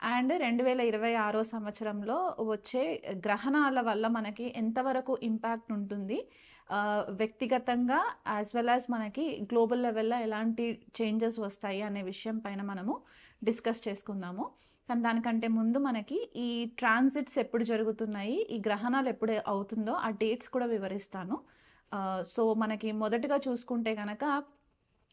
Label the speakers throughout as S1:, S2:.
S1: And రెండు వేల ఇరవై ఆరో సంవత్సరంలో వచ్చే గ్రహణాల వల్ల మనకి ఎంతవరకు ఇంపాక్ట్ ఉంటుంది? వ్యక్తిగతంగా యాజ్ వెల్ యాజ్ మనకి గ్లోబల్ లెవెల్లో ఎలాంటి చేంజెస్ వస్తాయి అనే విషయం పైన మనము డిస్కస్ చేసుకుందాము. కానీ దానికంటే ముందు మనకి ఈ ట్రాన్సిట్స్ ఎప్పుడు జరుగుతున్నాయి ఈ గ్రహణాలు ఎప్పుడు అవుతుందో ఆ డేట్స్ కూడా వివరిస్తాను. సో మనకి మొదటగా చూసుకుంటే కనుక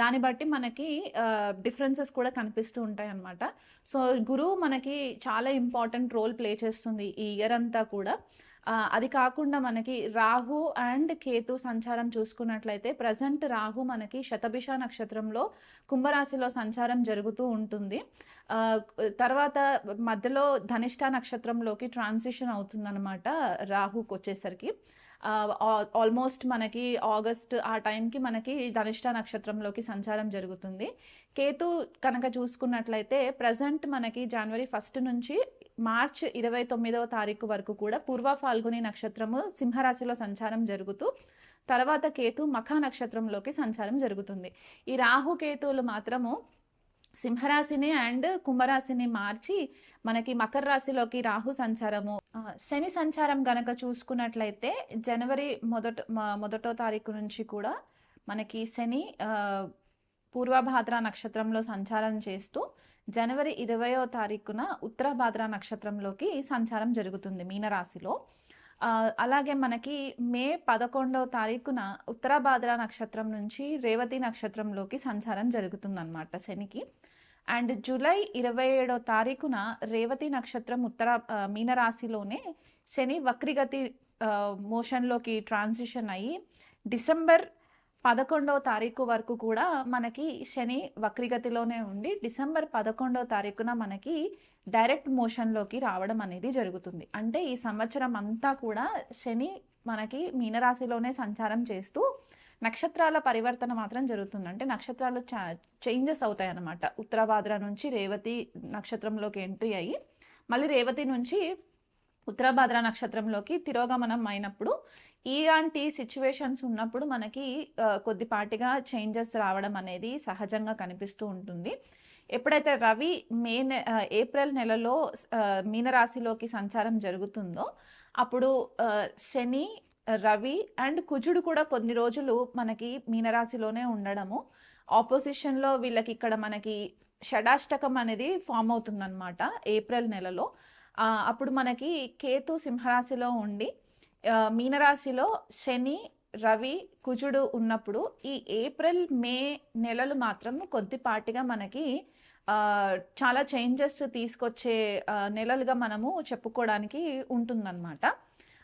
S1: దాన్ని బట్టి మనకి డిఫరెన్సెస్ కూడా కనిపిస్తూ ఉంటాయి అన్నమాట. సో గురువు మనకి చాలా ఇంపార్టెంట్ రోల్ ప్లే చేస్తుంది ఈ ఇయర్ అంతా కూడా. అది కాకుండా మనకి రాహు అండ్ కేతు సంచారం చూసుకున్నట్లయితే ప్రజెంట్ రాహు మనకి శతభిష నక్షత్రంలో కుంభరాశిలో సంచారం జరుగుతూ ఉంటుంది. తర్వాత మధ్యలో ధనిష్ట నక్షత్రంలోకి ట్రాన్సిషన్ అవుతుందన్నమాట రాహుకి వచ్చేసరికి ఆల్మోస్ట్ మనకి ఆగస్ట్ ఆ టైంకి మనకి ధనిష్ట నక్షత్రంలోకి సంచారం జరుగుతుంది. కేతు కనుక చూసుకున్నట్లయితే ప్రజెంట్ మనకి జనవరి ఫస్ట్ నుంచి మార్చ్ ఇరవై తొమ్మిదవ తారీఖు వరకు కూడా పూర్వ ఫాల్గుని నక్షత్రము సింహరాశిలో సంచారం జరుగుతూ తర్వాత కేతు మఖ నక్షత్రంలోకి సంచారం జరుగుతుంది. ఈ రాహు కేతువులు మాత్రము సింహరాశిని అండ్ కుంభరాశిని మార్చి మనకి మకర రాశిలోకి రాహు సంచారము. శని సంచారం గనక చూసుకున్నట్లయితే జనవరి మొదట మొదటో తారీఖు నుంచి కూడా మనకి శని పూర్వభాద్ర నక్షత్రంలో సంచారం చేస్తూ జనవరి ఇరవయో తారీఖున ఉత్తర భాద్ర నక్షత్రంలోకి సంచారం జరుగుతుంది మీనరాశిలో. అలాగే మనకి మే పదకొండవ తారీఖున ఉత్తరాభాద్ర నక్షత్రం నుంచి రేవతి నక్షత్రంలోకి సంచారం జరుగుతుందన్నమాట శనికి. అండ్ జూలై ఇరవై ఏడో తారీఖున రేవతి నక్షత్రం ఉత్తర మీనరాశిలోనే శని వక్రిగతి మోషన్లోకి ట్రాన్సిషన్ అయ్యి డిసెంబర్ పదకొండవ తారీఖు వరకు కూడా మనకి శని వక్రిగతిలోనే ఉండి డిసెంబర్ పదకొండవ తారీఖున మనకి డైరెక్ట్ మోషన్లోకి రావడం అనేది జరుగుతుంది. అంటే ఈ సంవత్సరం అంతా కూడా శని మనకి మీనరాశిలోనే సంచారం చేస్తూ నక్షత్రాల పరివర్తన మాత్రం జరుగుతుంది. అంటే నక్షత్రాలు చేంజెస్ అవుతాయి అన్నమాట ఉత్తరాభాద్ర నుంచి రేవతి నక్షత్రంలోకి ఎంట్రీ అయ్యి మళ్ళీ రేవతి నుంచి ఉత్తరాభాద్ర నక్షత్రంలోకి తిరోగమనం అయినప్పుడు ఇలాంటి సిచ్యువేషన్స్ ఉన్నప్పుడు మనకి కొద్దిపాటిగా చేంజెస్ రావడం అనేది సహజంగా కనిపిస్తూ ఉంటుంది. ఎప్పుడైతే రవి మే నె ఏప్రిల్ నెలలో మీనరాశిలోకి సంచారం జరుగుతుందో అప్పుడు శని రవి అండ్ కుజుడు కూడా కొన్ని రోజులు మనకి మీనరాశిలోనే ఉండడము. ఆపోజిషన్లో వీళ్ళకి ఇక్కడ మనకి షడాష్టకం అనేది ఫామ్ అవుతుందన్నమాట ఏప్రిల్ నెలలో. అప్పుడు మనకి కేతు సింహరాశిలో ఉండి మీనరాశిలో శని రవి కుజుడు ఉన్నప్పుడు ఈ ఏప్రిల్ మే నెలలు మాత్రం కొద్దిపాటిగా మనకి చాలా చేంజెస్ తీసుకొచ్చే నెలలుగా మనము చెప్పుకోవడానికి ఉంటుందన్నమాట.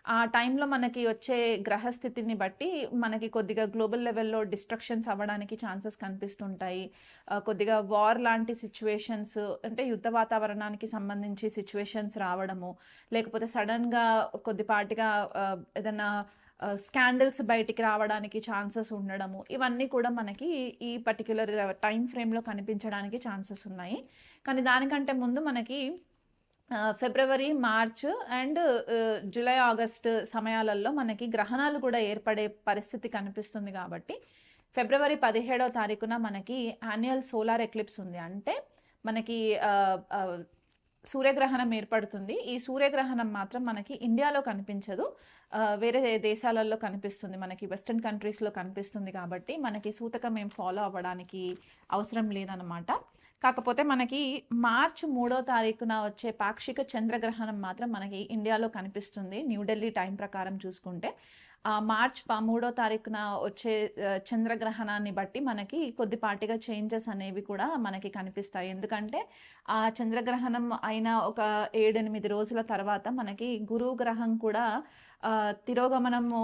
S1: ఆ టైంలో మనకి వచ్చే గ్రహస్థితిని బట్టి మనకి కొద్దిగా గ్లోబల్ లెవెల్లో డిస్ట్రక్షన్స్ అవ్వడానికి ఛాన్సెస్ కనిపిస్తుంటాయి. కొద్దిగా వార్ లాంటి సిచ్యువేషన్స్ అంటే యుద్ధ వాతావరణానికి సంబంధించి సిచ్యువేషన్స్ రావడము లేకపోతే సడన్గా కొద్దిపాటిగా ఏదైనా స్కాండల్స్ బయటికి రావడానికి ఛాన్సెస్ ఉండడము ఇవన్నీ కూడా మనకి ఈ పర్టిక్యులర్ టైం ఫ్రేమ్లో కనిపించడానికి ఛాన్సెస్ ఉన్నాయి. కానీ దానికంటే ముందు మనకి February March and July August సమయాలలో మనకి గ్రహణాలు కూడా ఏర్పడే పరిస్థితి కనిపిస్తుంది కాబట్టి ఫిబ్రవరి పదిహేడవ తారీఖున మనకి యాన్యువల్ సోలార్ ఎక్లిప్స్ ఉంది. అంటే మనకి సూర్యగ్రహణం ఏర్పడుతుంది. ఈ సూర్యగ్రహణం మాత్రం మనకి ఇండియాలో కనిపించదు. వేరే దేశాలలో కనిపిస్తుంది. మనకి వెస్ట్రన్ కంట్రీస్లో కనిపిస్తుంది కాబట్టి మనకి సూతకం ఏం ఫాలో అవ్వడానికి అవసరం లేదనమాట కాకపోతే మనకి మార్చ్ మూడో తారీఖున వచ్చే పాక్షిక చంద్రగ్రహణం మాత్రం మనకి ఇండియాలో కనిపిస్తుంది. న్యూఢిల్లీ టైం ప్రకారం చూసుకుంటే. మార్చ్ ప- మూడో తారీఖున వచ్చే చంద్రగ్రహణాన్ని బట్టి మనకి కొద్దిపాటిగా చేంజెస్ అనేవి కూడా మనకి కనిపిస్తాయి. ఎందుకంటే ఆ చంద్రగ్రహణం అయిన ఒక ఏడెనిమిది రోజుల తర్వాత మనకి గురువు గ్రహం కూడా తిరోగమనము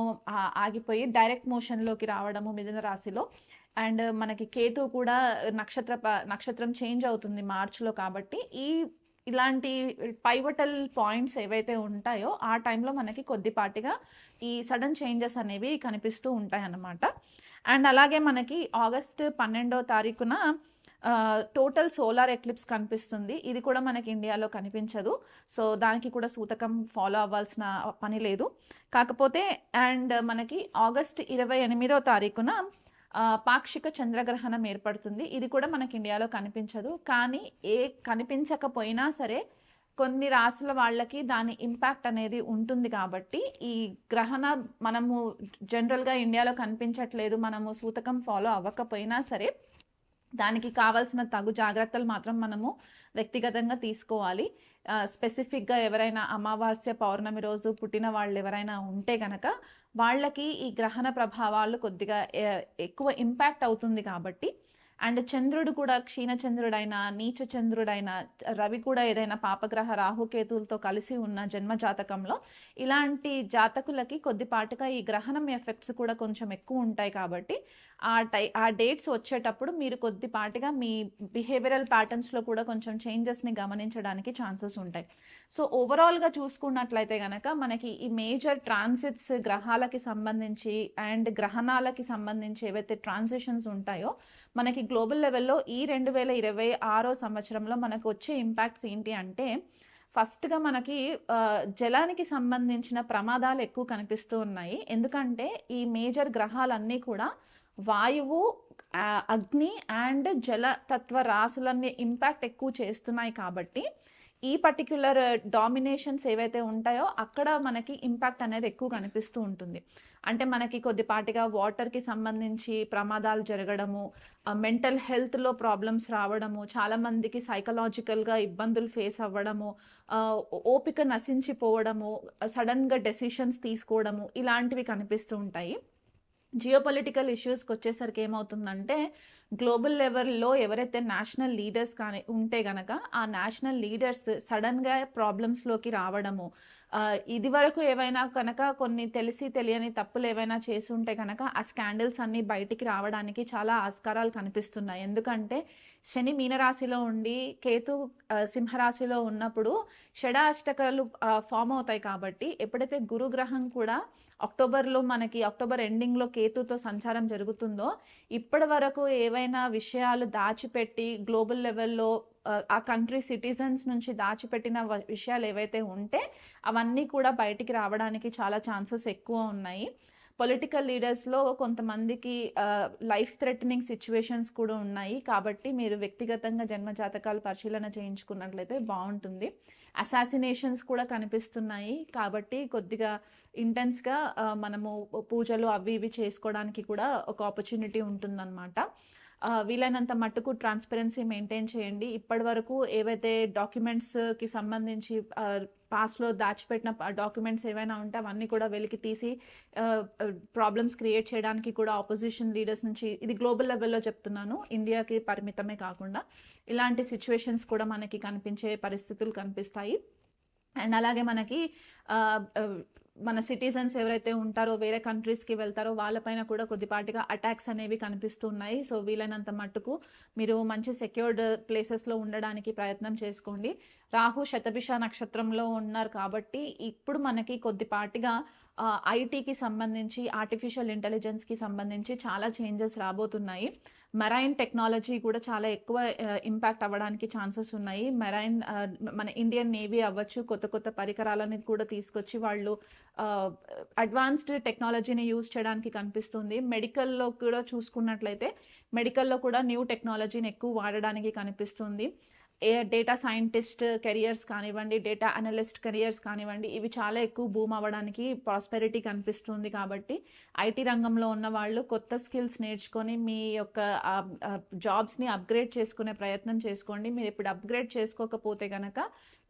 S1: ఆగిపోయి డైరెక్ట్ మోషన్లోకి రావడము మిథున రాశిలో. అండ్ మనకి కేతు కూడా నక్షత్ర నక్షత్రం చేంజ్ అవుతుంది మార్చ్లో కాబట్టి ఈ ఇలాంటి పైవటల్ పాయింట్స్ ఏవైతే ఉంటాయో ఆ టైంలో మనకి కొద్దిపాటిగా ఈ సడన్ చేంజెస్ అనేవి కనిపిస్తూ ఉంటాయి అన్నమాట అండ్ అలాగే మనకి ఆగస్ట్ పన్నెండో తారీఖున టోటల్ సోలార్ ఎక్లిప్స్ కనిపిస్తుంది. ఇది కూడా మనకి ఇండియాలో కనిపించదు. సో దానికి కూడా సూతకం ఫాలో అవ్వాల్సిన పని లేదు. కాకపోతే అండ్ మనకి ఆగస్ట్ ఇరవై ఎనిమిదో తారీఖున పాక్షిక చంద్రగ్రహణం ఏర్పడుతుంది. ఇది కూడా మనకి ఇండియాలో కనిపించదు. కానీ ఏ కనిపించకపోయినా సరే కొన్ని రాసుల వాళ్ళకి దాని ఇంపాక్ట్ అనేది ఉంటుంది కాబట్టి ఈ గ్రహణ మనము జనరల్గా ఇండియాలో కనిపించట్లేదు. మనము సూతకం ఫాలో అవ్వకపోయినా సరే దానికి కావాల్సిన తగు జాగ్రత్తలు మాత్రం మనము వ్యక్తిగతంగా తీసుకోవాలి. స్పెసిఫిక్గా ఎవరైనా అమావాస్య పౌర్ణమి రోజు పుట్టిన వాళ్ళు ఎవరైనా ఉంటే గనక వాళ్ళకి ఈ గ్రహణ ప్రభావాలు కొద్దిగా ఎక్కువ ఇంపాక్ట్ అవుతుంది కాబట్టి అండ్ చంద్రుడు కూడా క్షీణచంద్రుడైనా నీచ చంద్రుడైనా రవి కూడా ఏదైనా పాపగ్రహ రాహుకేతులతో కలిసి ఉన్న జన్మ జాతకంలో ఇలాంటి జాతకులకి కొద్దిపాటుగా ఈ గ్రహణం ఎఫెక్ట్స్ కూడా కొంచెం ఎక్కువ ఉంటాయి కాబట్టి ఆ టై ఆ డేట్స్ వచ్చేటప్పుడు మీరు కొద్దిపాటిగా మీ బిహేవియరల్ ప్యాటర్న్స్లో కూడా కొంచెం చేంజెస్ని గమనించడానికి ఛాన్సెస్ ఉంటాయి. సో ఓవరాల్గా చూసుకున్నట్లయితే కనుక మనకి ఈ మేజర్ ట్రాన్సిట్స్ గ్రహాలకి సంబంధించి అండ్ గ్రహణాలకి సంబంధించి ఏవైతే ట్రాన్సిషన్స్ ఉంటాయో మనకి గ్లోబల్ లెవెల్లో ఈ రెండు వేల ఇరవై ఆరో సంవత్సరంలో మనకు వచ్చే ఇంపాక్ట్స్ ఏంటి అంటే ఫస్ట్గా మనకి జలానికి సంబంధించిన ప్రమాదాలు ఎక్కువ కనిపిస్తూ ఉన్నాయి. ఎందుకంటే ఈ మేజర్ గ్రహాలన్నీ కూడా వాయువు అగ్ని అండ్ జల తత్వ రాసులన్నీ ఇంపాక్ట్ ఎక్కువ చేస్తున్నాయి కాబట్టి ఈ పర్టిక్యులర్ డామినేషన్స్ uh, ఏవైతే ఉంటాయో అక్కడ మనకి ఇంపాక్ట్ అనేది ఎక్కువ కనిపిస్తూ ఉంటుంది. అంటే మనకి కొద్దిపాటిగా వాటర్కి సంబంధించి ప్రమాదాలు జరగడము మెంటల్ హెల్త్లో ప్రాబ్లమ్స్ రావడము చాలామందికి సైకలాజికల్గా ఇబ్బందులు ఫేస్ అవ్వడము ఓపిక నశించిపోవడము సడన్గా డెసిషన్స్ తీసుకోవడము ఇలాంటివి కనిపిస్తూ ఉంటాయి. జియోపొలిటికల్ ఇష్యూస్కి వచ్చేసరికి ఏమవుతుందంటే గ్లోబల్ లెవెల్లో ఎవరైతే నేషనల్ లీడర్స్ కానీ ఉంటే గనక ఆ నేషనల్ లీడర్స్ సడన్గా ప్రాబ్లమ్స్లోకి రావడము ఇది వరకు ఏవైనా కనుక కొన్ని తెలిసి తెలియని తప్పులు ఏవైనా చేసి ఉంటే కనుక ఆ స్కాండల్స్ అన్ని బయటికి రావడానికి చాలా ఆస్కారాలు కనిపిస్తున్నాయి. ఎందుకంటే శని మీనరాశిలో ఉండి కేతు సింహరాశిలో ఉన్నప్పుడు షడాష్టకాలు ఫామ్ అవుతాయి కాబట్టి ఎప్పుడైతే గురుగ్రహం కూడా అక్టోబర్లో మనకి అక్టోబర్ ఎండింగ్లో కేతుతో సంచారం జరుగుతుందో ఇప్పటి వరకు ఏవైనా విషయాలు దాచిపెట్టి గ్లోబల్ లెవెల్లో ఆ, కంట్రీ సిటిజన్స్ నుంచి దాచిపెట్టిన విషయాలు ఏవైతే ఉంటే అవన్నీ కూడా బయటికి రావడానికి చాలా ఛాన్సెస్ ఎక్కువ ఉన్నాయి. పొలిటికల్ లీడర్స్లో కొంతమందికి లైఫ్ థ్రెటనింగ్ సిచ్యువేషన్స్ కూడా ఉన్నాయి. కాబట్టి మీరు వ్యక్తిగతంగా జన్మ జాతకాలు పరిశీలన చేయించుకున్నట్లయితే బాగుంటుంది. అసాసినేషన్స్ కూడా కనిపిస్తున్నాయి. కాబట్టి కొద్దిగా ఇంటెన్స్గా మనము పూజలు అవి ఇవి చేసుకోవడానికి కూడా ఒక ఆపర్చునిటీ ఉంటుందన్నమాట. వీలైనంత మట్టుకు ట్రాన్స్పరెన్సీ మెయింటైన్ చేయండి. ఇప్పటి వరకు ఏవైతే డాక్యుమెంట్స్కి సంబంధించి పాస్ట్లో దాచిపెట్టిన డాక్యుమెంట్స్ ఏవైనా ఉంటే అవన్నీ కూడా వెలికి తీసి ప్రాబ్లమ్స్ క్రియేట్ చేయడానికి కూడా ఆపోజిషన్ లీడర్స్ నుంచి ఇది గ్లోబల్ లెవెల్లో చెప్తున్నాను ఇండియాకి పరిమితమే కాకుండా ఇలాంటి సిచ్యువేషన్స్ కూడా మనకి కనిపించే పరిస్థితులు కనిపిస్తాయి. అండ్ అలాగే మనకి మన సిటిజన్స్ ఎవరైతే ఉంటారో వేరే కంట్రీస్కి వెళ్తారో వాళ్ళపైన కూడా కొద్దిపాటిగా అటాక్స్ అనేవి కనిపిస్తున్నాయి. సో వీలైనంత మట్టుకు మీరు మంచి సెక్యూర్డ్ ప్లేసెస్లో ఉండడానికి ప్రయత్నం చేసుకోండి. రాహు శతభిష నక్షత్రంలో ఉన్నారు కాబట్టి ఇప్పుడు మనకి కొద్దిపాటిగా ఐటీకి సంబంధించి ఆర్టిఫిషియల్ ఇంటెలిజెన్స్కి సంబంధించి చాలా చేంజెస్ రాబోతున్నాయి. మెరైన్ టెక్నాలజీ కూడా చాలా ఎక్కువ ఇంపాక్ట్ అవ్వడానికి ఛాన్సెస్ ఉన్నాయి. మెరైన్ మన ఇండియన్ నేవీ అవ్వచ్చు కొత్త కొత్త పరికరాలని కూడా తీసుకొచ్చి వాళ్ళు అడ్వాన్స్డ్ టెక్నాలజీని యూజ్ చేయడానికి కనిపిస్తుంది. మెడికల్లో కూడా చూసుకున్నట్లయితే మెడికల్లో కూడా న్యూ టెక్నాలజీని ఎక్కువ వాడడానికి కనిపిస్తుంది. ఏ డేటా సైంటిస్ట్ కెరియర్స్ కానివ్వండి డేటా అనలిస్ట్ కెరియర్స్ కానివ్వండి ఇవి చాలా ఎక్కువ బూమ్ అవ్వడానికి ప్రాస్పెరిటీ కనిపిస్తుంది కాబట్టి ఐటీ రంగంలో ఉన్న వాళ్ళు కొత్త స్కిల్స్ నేర్చుకొని మీ యొక్క జాబ్స్ని అప్గ్రేడ్ చేసుకునే ప్రయత్నం చేసుకోండి. మీరు ఇప్పుడు అప్గ్రేడ్ చేసుకోకపోతే కనుక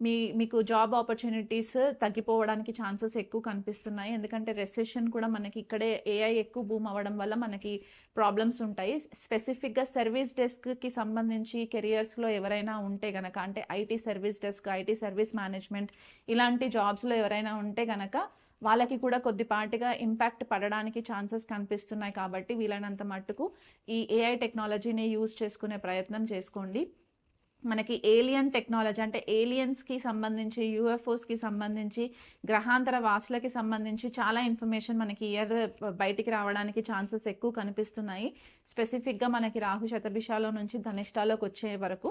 S1: మీ మీకు జాబ్ ఆపర్చునిటీస్ తగ్గిపోవడానికి ఛాన్సెస్ ఎక్కువ కనిపిస్తున్నాయి. ఎందుకంటే రెసెషన్ కూడా మనకి ఇక్కడే ఏఐ ఎక్కువ బూమ్ అవ్వడం వల్ల మనకి ప్రాబ్లమ్స్ ఉంటాయి. స్పెసిఫిక్గా సర్వీస్ డెస్క్కి సంబంధించి కెరియర్స్లో ఎవరైనా ఉంటే గనక అంటే IT service desk IT service management ఇలాంటి జాబ్స్లో ఎవరైనా ఉంటే కనుక వాళ్ళకి కూడా కొద్దిపాటిగా ఇంపాక్ట్ పడడానికి ఛాన్సెస్ కనిపిస్తున్నాయి కాబట్టి వీలైనంత మట్టుకు ఈ ఏఐ టెక్నాలజీని యూజ్ చేసుకునే ప్రయత్నం చేసుకోండి. మనకి ఏలియన్ టెక్నాలజీ అంటే ఏలియన్స్కి సంబంధించి యూఎఫ్ఓస్కి సంబంధించి గ్రహాంతర వాసులకి సంబంధించి చాలా ఇన్ఫర్మేషన్ మనకి ఇయర్ బయటికి రావడానికి ఛాన్సెస్ ఎక్కువ కనిపిస్తున్నాయి. స్పెసిఫిక్గా మనకి రాహు శతభిషాలో నుంచి ధనిష్టాలోకి వచ్చే వరకు.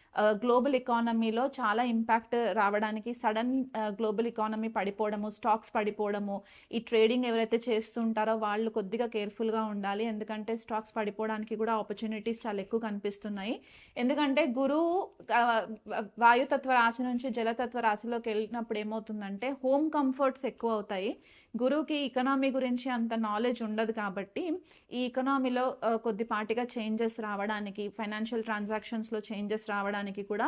S1: గ్లోబల్ ఎకానమీలో చాలా ఇంపాక్ట్ రావడానికి సడన్ గ్లోబల్ ఎకానమీ పడిపోవడము స్టాక్స్ పడిపోవడము ఈ ట్రేడింగ్ ఎవరైతే చేస్తుంటారో వాళ్ళు కొద్దిగా కేర్ఫుల్గా ఉండాలి. ఎందుకంటే స్టాక్స్ పడిపోవడానికి కూడా ఆపర్చునిటీస్ చాలా ఎక్కువ కనిపిస్తున్నాయి. ఎందుకంటే గురువు వాయుతత్వ రాశి నుంచి జలతత్వ రాశిలోకి వెళ్ళినప్పుడు ఏమవుతుందంటే హోమ్ కంఫర్ట్స్ ఎక్కువ అవుతాయి. గురువుకి ఇకనామీ గురించి అంత నాలెడ్జ్ ఉండదు కాబట్టి ఈ ఎకనామీలో కొద్దిపాటిగా చేంజెస్ రావడానికి ఫైనాన్షియల్ ట్రాన్సాక్షన్స్లో చేంజెస్ రావడానికి కూడా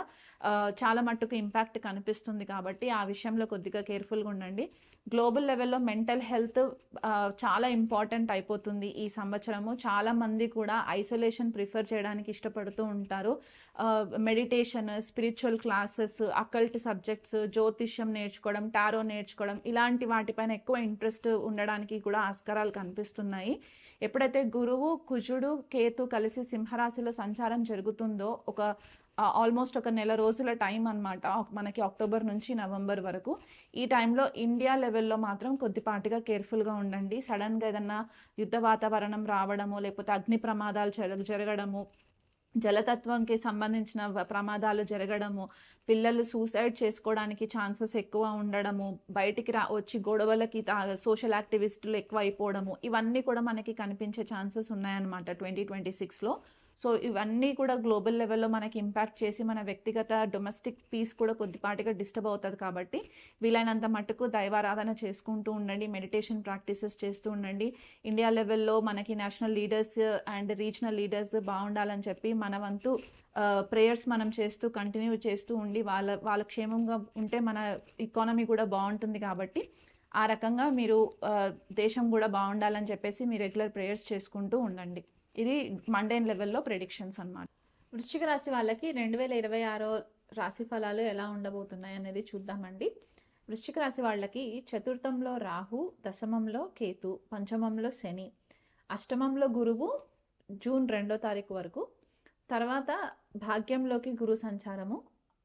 S1: చాలా మట్టుకు ఇంపాక్ట్ కనిపిస్తుంది కాబట్టి ఆ విషయంలో కొద్దిగా కేర్ఫుల్గా ఉండండి. గ్లోబల్ లెవెల్లో మెంటల్ హెల్త్ చాలా ఇంపార్టెంట్ అయిపోతుంది ఈ సంవత్సరము. చాలా మంది కూడా ఐసోలేషన్ ప్రిఫర్ చేయడానికి ఇష్టపడుతూ ఉంటారు. Meditation spiritual classes occult subjects జ్యోతిష్యం నేర్చుకోవడం టారో నేర్చుకోవడం ఇలాంటి వాటిపైన ఎక్కువ ఇంట్రెస్ట్ ఉండడానికి కూడా ఆస్కారాలు కనిపిస్తున్నాయి. ఎప్పుడైతే గురువు కుజుడు కేతు కలిసి సింహరాశిలో సంచారం జరుగుతుందో ఒక ఆల్మోస్ట్ ఒక నెల రోజుల టైం అన్నమాట. మనకి అక్టోబర్ నుంచి నవంబర్ వరకు. ఈ టైంలో ఇండియా లెవెల్లో మాత్రం కొద్దిపాటిగా కేర్ఫుల్గా ఉండండి. సడన్గా ఏదన్నా యుద్ధ వాతావరణం రావడము లేకపోతే అగ్ని ప్రమాదాలు జరగ జరగడము జలతత్వంకి సంబంధించిన ప్రమాదాలు జరగడము పిల్లలు సూసైడ్ చేసుకోవడానికి ఛాన్సెస్ ఎక్కువ ఉండడము బయటికి రా వచ్చి గొడవలకి సోషల్ యాక్టివిస్టులు ఎక్కువ అయిపోవడము ఇవన్నీ కూడా మనకి కనిపించే ఛాన్సెస్ ఉన్నాయన్నమాట ట్వంటీ ట్వంటీ సిక్స్లో సో ఇవన్నీ కూడా గ్లోబల్ లెవెల్లో మనకి ఇంపాక్ట్ చేసి మన వ్యక్తిగత డొమెస్టిక్ పీస్ కూడా కొద్దిపాటిగా డిస్టర్బ్ అవుతుంది కాబట్టి వీలైనంత మట్టుకు దైవారాధన చేసుకుంటూ ఉండండి మెడిటేషన్ ప్రాక్టీసెస్ చేస్తూ ఉండండి. ఇండియా లెవెల్లో మనకి national leaders and regional leaders బాగుండాలని చెప్పి మన వంతు ప్రేయర్స్ మనం చేస్తూ కంటిన్యూ చేస్తూ ఉండి వాళ్ళ వాళ్ళ క్షేమంగా ఉంటే మన ఎకానమీ కూడా బాగుంటుంది కాబట్టి ఆ రకంగా మీరు దేశం కూడా బాగుండాలని చెప్పేసి మీ రెగ్యులర్ ప్రేయర్స్ చేసుకుంటూ ఉండండి. ఇది మండేన్ లెవెల్లో ప్రెడిక్షన్స్ అనమాట వృశ్చిక రాశి వాళ్ళకి రెండు వేల ఇరవై ఆరో రాశి ఫలాలు ఎలా ఉండబోతున్నాయి అనేది చూద్దామండి. వృశ్చిక రాశి వాళ్ళకి చతుర్థంలో రాహు దశమంలో కేతు పంచమంలో శని అష్టమంలో గురువు జూన్ రెండో తారీఖు వరకు. తర్వాత భాగ్యంలోకి గురు సంచారము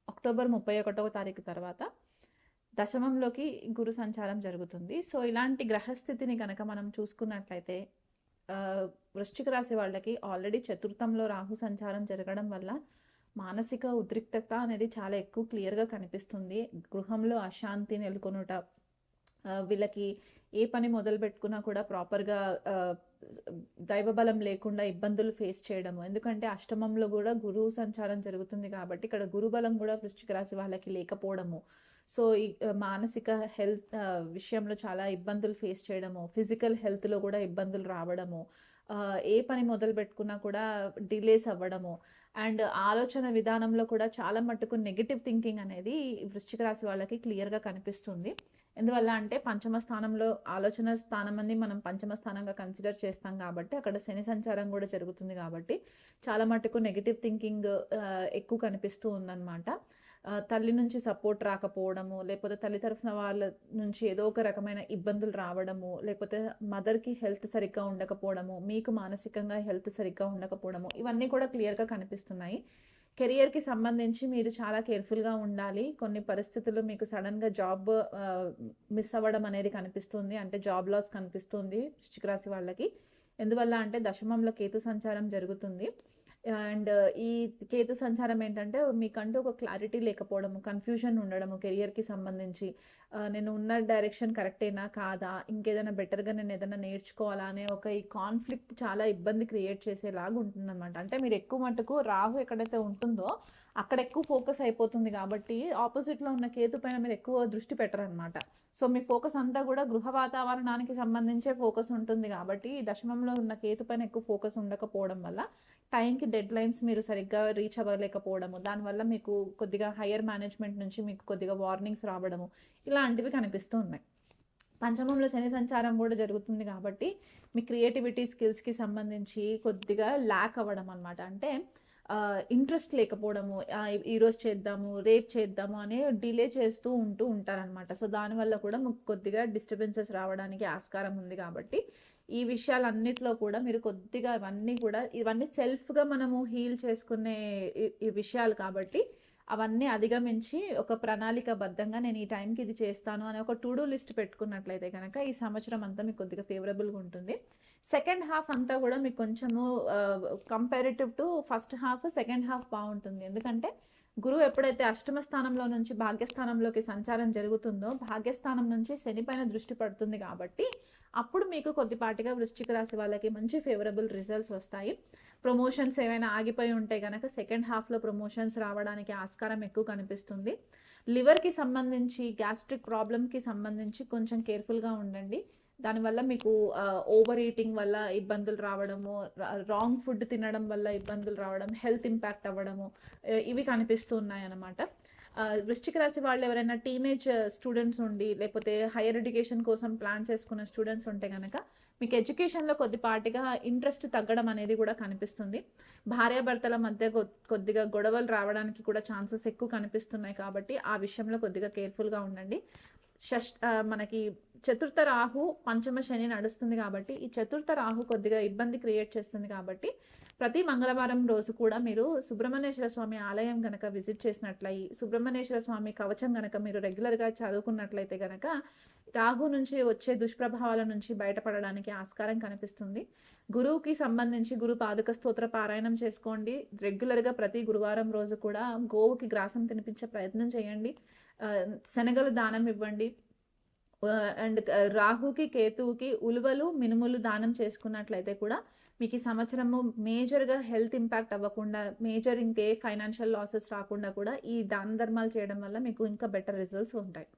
S1: అక్టోబర్ ముప్పై ఒకటవ తారీఖు తర్వాత. దశమంలోకి గురు సంచారం జరుగుతుంది. సో ఇలాంటి గ్రహస్థితిని కనుక మనం చూసుకున్నట్లయితే వృశ్చిక రాశి వాళ్ళకి ఆల్రెడీ చతుర్థంలో రాహు సంచారం జరగడం వల్ల మానసిక ఉద్రిక్తత అనేది చాలా ఎక్కువ క్లియర్గా కనిపిస్తుంది. గృహంలో అశాంతి నెలకొనుట వీళ్ళకి ఏ పని మొదలు పెట్టుకున్నా కూడా ప్రాపర్గా దైవబలం లేకుండా ఇబ్బందులు ఫేస్ చేయడము. ఎందుకంటే అష్టమంలో కూడా గురువు సంచారం జరుగుతుంది కాబట్టి ఇక్కడ గురుబలం కూడా వృశ్చిక రాశి వాళ్ళకి లేకపోవడము. సో ఈ మానసిక హెల్త్ విషయంలో చాలా ఇబ్బందులు ఫేస్ చేయడము ఫిజికల్ హెల్త్లో కూడా ఇబ్బందులు రావడము ఏ పని మొదలు పెట్టుకున్నా కూడా డిలేస్ అవ్వడము అండ్ ఆలోచన విధానంలో కూడా చాలా మట్టుకు నెగిటివ్ థింకింగ్ అనేది వృశ్చిక రాశి వాళ్ళకి క్లియర్గా కనిపిస్తుంది. ఎందువల్ల అంటే పంచమ స్థానంలో ఆలోచన స్థానం అని మనం పంచమ స్థానంగా కన్సిడర్ చేస్తాం కాబట్టి అక్కడ శని సంచారం కూడా జరుగుతుంది కాబట్టి చాలా మట్టుకు నెగిటివ్ థింకింగ్ ఎక్కువ కనిపిస్తూ ఉందన్నమాట. తల్లి నుంచి సపోర్ట్ రాకపోవడము లేకపోతే తల్లి తరఫున వాళ్ళ నుంచి ఏదో ఒక రకమైన ఇబ్బందులు రావడము లేకపోతే మదర్కి హెల్త్ సరిగ్గా ఉండకపోవడము మీకు మానసికంగా హెల్త్ సరిగ్గా ఉండకపోవడము ఇవన్నీ కూడా క్లియర్గా కనిపిస్తున్నాయి. కెరియర్కి సంబంధించి మీరు చాలా కేర్ఫుల్గా ఉండాలి. కొన్ని పరిస్థితులు మీకు సడన్గా జాబ్ మిస్ అవ్వడం అనేది కనిపిస్తుంది. అంటే జాబ్ లాస్ కనిపిస్తుంది వృశ్చిక రాశి వాళ్ళకి. ఎందువల్ల అంటే దశమంలో కేతు సంచారం జరుగుతుంది. అండ్ ఈ కేతు సంచారం ఏంటంటే మీకంటూ ఒక క్లారిటీ లేకపోవడము కన్ఫ్యూజన్ ఉండడము కెరియర్కి సంబంధించి. నేను ఉన్న డైరెక్షన్ కరెక్టేనా కాదా? ఇంకేదైనా బెటర్గా నేను ఏదైనా నేర్చుకోవాలా అనే ఒక ఈ కాన్ఫ్లిక్ట్ చాలా ఇబ్బంది క్రియేట్ చేసేలాగా ఉంటుందన్నమాట. అంటే మీరు ఎక్కువ మటుకు రాహు ఎక్కడైతే ఉంటుందో అక్కడ ఎక్కువ ఫోకస్ అయిపోతుంది కాబట్టి ఆపోజిట్లో ఉన్న కేతు పైన మీరు ఎక్కువ దృష్టి పెట్టరనమాట సో మీ ఫోకస్ అంతా కూడా గృహ వాతావరణానికి సంబంధించే ఫోకస్ ఉంటుంది కాబట్టి ఈ దశమంలో ఉన్న కేతు పైన ఎక్కువ ఫోకస్ ఉండకపోవడం వల్ల టైంకి డెడ్ లైన్స్ మీరు సరిగ్గా రీచ్ అవ్వలేకపోవడము దానివల్ల మీకు కొద్దిగా హయ్యర్ మేనేజ్మెంట్ నుంచి మీకు కొద్దిగా వార్నింగ్స్ రావడము ఇలాంటివి కనిపిస్తూ ఉన్నాయి. పంచమంలో శని సంచారం కూడా జరుగుతుంది కాబట్టి మీ క్రియేటివిటీ స్కిల్స్కి సంబంధించి కొద్దిగా ల్యాక్ అవ్వడం అనమాట అంటే ఇంట్రెస్ట్ లేకపోవడము ఈరోజు చేద్దాము రేపు చేద్దాము అనే డిలే చేస్తూ ఉంటూ ఉంటారనమాట సో దానివల్ల కూడా మీకు కొద్దిగా డిస్టర్బెన్సెస్ రావడానికి ఆస్కారం ఉంది కాబట్టి ఈ విషయాలన్నిట్లో కూడా మీరు కొద్దిగా ఇవన్నీ కూడా ఇవన్నీ సెల్ఫ్గా మనము హీల్ చేసుకునే ఈ- విషయాలు కాబట్టి అవన్నీ అధిగమించి ఒక ప్రణాళికబద్ధంగా నేను ఈ టైంకి ఇది చేస్తాను అనే ఒక టు డూ లిస్ట్ పెట్టుకున్నట్లయితే కనుక ఈ సంవత్సరం అంతా మీకు కొద్దిగా ఫేవరబుల్గా ఉంటుంది. సెకండ్ హాఫ్ అంతా కూడా మీకు కొంచెము comparative to first half second half బాగుంటుంది. ఎందుకంటే గురువు ఎప్పుడైతే అష్టమ స్థానంలో నుంచి భాగ్యస్థానంలోకి సంచారం జరుగుతుందో భాగ్యస్థానం నుంచి శని పైన దృష్టి పడుతుంది కాబట్టి అప్పుడు మీకు కొద్దిపాటిగా వృశ్చిక రాశి వాళ్ళకి మంచి ఫేవరబుల్ రిజల్ట్స్ వస్తాయి. ప్రమోషన్స్ ఏమైనా ఆగిపోయి ఉంటే కనుక సెకండ్ హాఫ్లో ప్రమోషన్స్ రావడానికి ఆస్కారం ఎక్కువ కనిపిస్తుంది. లివర్కి సంబంధించి గ్యాస్ట్రిక్ ప్రాబ్లమ్కి సంబంధించి కొంచెం కేర్ఫుల్గా ఉండండి. దానివల్ల మీకు ఓవర్ ఈటింగ్ వల్ల ఇబ్బందులు రావడము రాంగ్ ఫుడ్ తినడం వల్ల ఇబ్బందులు రావడం హెల్త్ ఇంపాక్ట్ అవ్వడము ఇవి కనిపిస్తూ ఉన్నాయన్నమాట. వృశ్చిక రాశి వాళ్ళు ఎవరైనా టీనేజ్ స్టూడెంట్స్ ఉండి లేకపోతే హైయర్ ఎడ్యుకేషన్ కోసం ప్లాన్ చేసుకున్న స్టూడెంట్స్ ఉంటే కనుక మీకు ఎడ్యుకేషన్లో కొద్దిపాటిగా ఇంట్రెస్ట్ తగ్గడం అనేది కూడా కనిపిస్తుంది. భార్యాభర్తల మధ్య కొద్దిగా గొడవలు రావడానికి కూడా ఛాన్సెస్ ఎక్కువ కనిపిస్తున్నాయి కాబట్టి ఆ విషయంలో కొద్దిగా కేర్ఫుల్గా ఉండండి. షష్ మనకి చతుర్థ రాహు పంచమ శని నడుస్తుంది కాబట్టి ఈ చతుర్థ రాహు కొద్దిగా ఇబ్బంది క్రియేట్ చేస్తుంది కాబట్టి ప్రతి మంగళవారం రోజు కూడా మీరు సుబ్రహ్మణ్యేశ్వర స్వామి ఆలయం గనక విజిట్ చేసినట్లయి సుబ్రహ్మణ్యేశ్వర స్వామి కవచం గనక మీరు రెగ్యులర్గా చదువుకున్నట్లయితే గనక రాహు నుంచి వచ్చే దుష్ప్రభావాల నుంచి బయటపడడానికి ఆస్కారం కనిపిస్తుంది. గురువుకి సంబంధించి గురు పాదుక స్తోత్ర పారాయణం చేసుకోండి. రెగ్యులర్గా ప్రతి గురువారం రోజు కూడా గోవుకి గ్రాసం తినిపించే ప్రయత్నం చేయండి. శనగలు దానం ఇవ్వండి. అండ్ రాహుకి కేతువుకి ఉలువలు మినుములు దానం చేసుకున్నట్లయితే కూడా మీకు ఈ సంవత్సరము మేజర్గా హెల్త్ ఇంపాక్ట్ అవ్వకుండా మేజర్ ఇంకే ఫైనాన్షియల్ లాసెస్ రాకుండా కూడా ఈ దాన ధర్మాలు చేయడం వల్ల మీకు ఇంకా బెటర్ రిజల్ట్స్ ఉంటాయి.